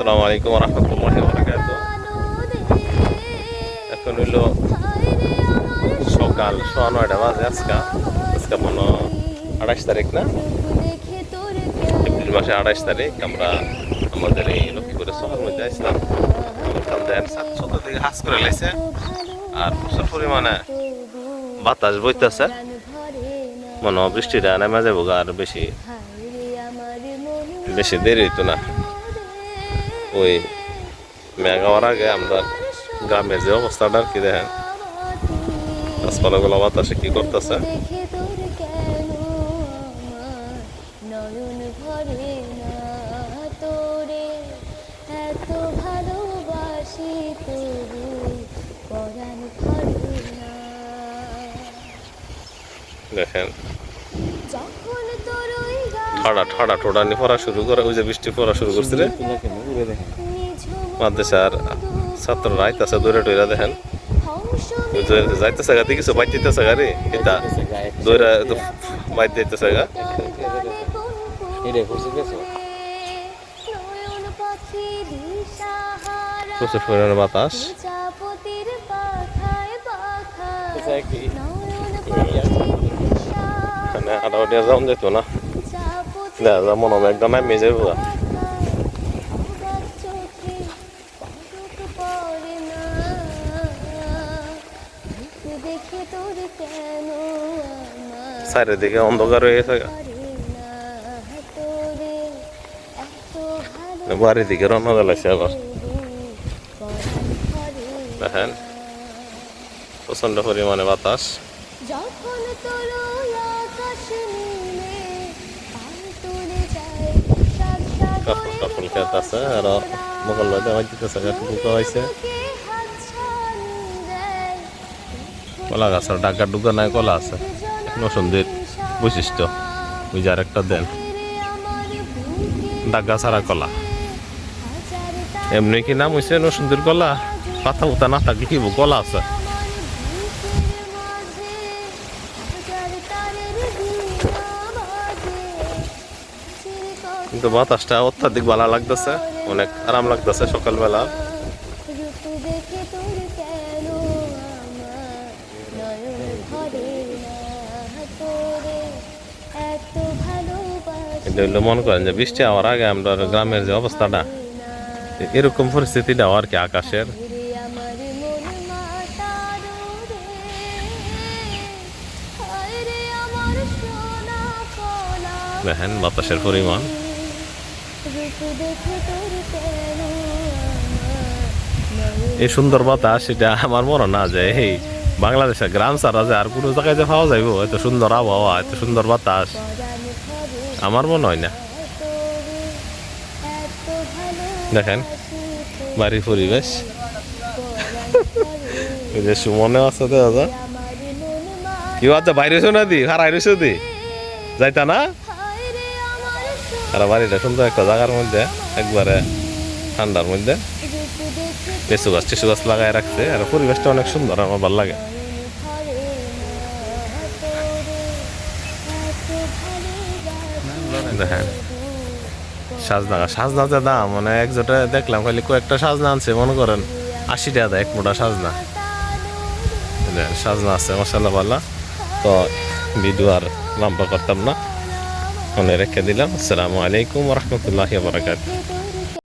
আসসালামু আলাইকুম রহমতুল্লাহ এখন হইল সকাল সোয়া নয়টা বাজে আজকা। আজকে মনে আঠাশ তারিখ না? এপ্রিল মাসে আঠাশ তারিখ আমরা আমাদের এই লক্ষ্মীপুরের শহর মধ্যে আসলাম। থেকে সাতশত দিকে হাস করে লেছে আর প্রচুর পরিমাণে বাতাস বইতেছে। মনে বৃষ্টিটা নেমে যাব আর বেশি বেশি দেরি হইতো না। ওই মেঘ হওয়ার আগে আমরা গ্রামের যে অবস্থাটা আর কি দেখেন। গাছপালাগুলো বাতাসে কি করতেছে? দেখেন। ঠাডা ঠাডা, ঠোডা নিয়ে পড়া শুরু করে, ওই যে বৃষ্টি পড়া শুরু করছে রে। মাদ্রাসা আর ছাত্ররা আইতাছে, দৌড়ে টইরা দেখেন। যাইতেছে গা কিছু বাইর দিতেছে গা রে এটা দৌড়া বাইর দিতেছে গা। বাতাস। এখানে আটাউটি যাওয়া যেত না। যা মনে হয় একদম কেন আমার চারিদিকে অন্ধকার হয়ে গেছে বাড়ির দিকে রওনা দিলাইছে আবার দেখেন প্রচণ্ড পরিমাণে বাতাস যখন কাপড় কাপড় খেত আছে আর বুকা হয়েছে কলা গাছের ডাকা ডুকা নাই কলা আছে নসন্দির বৈশিষ্ট্য যে আরেকটা দেন ডাগা ছাড়া কলা এমনি কি নাম হয়েছে নসন্দির কলা পাতা উতা না থাকলে কি কলা আছে কিন্তু বাতাসটা অত্যাধিক ভালো লাগতেছে, অনেক আরাম লাগতেছে সকালবেলা। মনে করেন যে বৃষ্টি হওয়ার আগে আমরা গ্রামের যে অবস্থাটা, এরকম পরিস্থিতিটা আর কি আকাশের। দেখেন বাতাসের পরিমাণ রূপ দেখে তোর কেন আমার নয়ন এই সুন্দর বাতাস, এটা আমার মনে না যে, এই বাংলাদেশের গ্রাম ছাড়া যে আর কোনো জায়গায় যে পাওয়া যাইব, এত সুন্দর আবহাওয়া, এত সুন্দর বাতাস, আমার মনে হয় না। দেখেন, বাড়ির পরিবেশ। ওই যে সুমনে আছে দাদা আমার মন মা কি আছে বাইরে শোনা দি, হারাই রয়েছে দি। যাইতা না? আর বাড়িটা সুন্দর একটা জায়গার মধ্যে, একবারে ঠান্ডার মধ্যে। টেসু গাছ টেসু গাছ লাগাই রাখছে, আর পরিবেশটা অনেক সুন্দর, আমার ভালো লাগে। দেখেন সাজনা সাজনা যে দাম মানে একজোটে দেখলাম, খালি কয়েকটা সাজনা আনছে, মনে করেন আশি টাকা দেয়, এক মোটা সাজনা। সাজনা আছে মশালা পাল্লা তো ভিডিও আর লম্বা করতাম না। মনে রেখে দিলাম আসসালামু আলাইকুম রহমতুল্লাহ বারাকাত তোর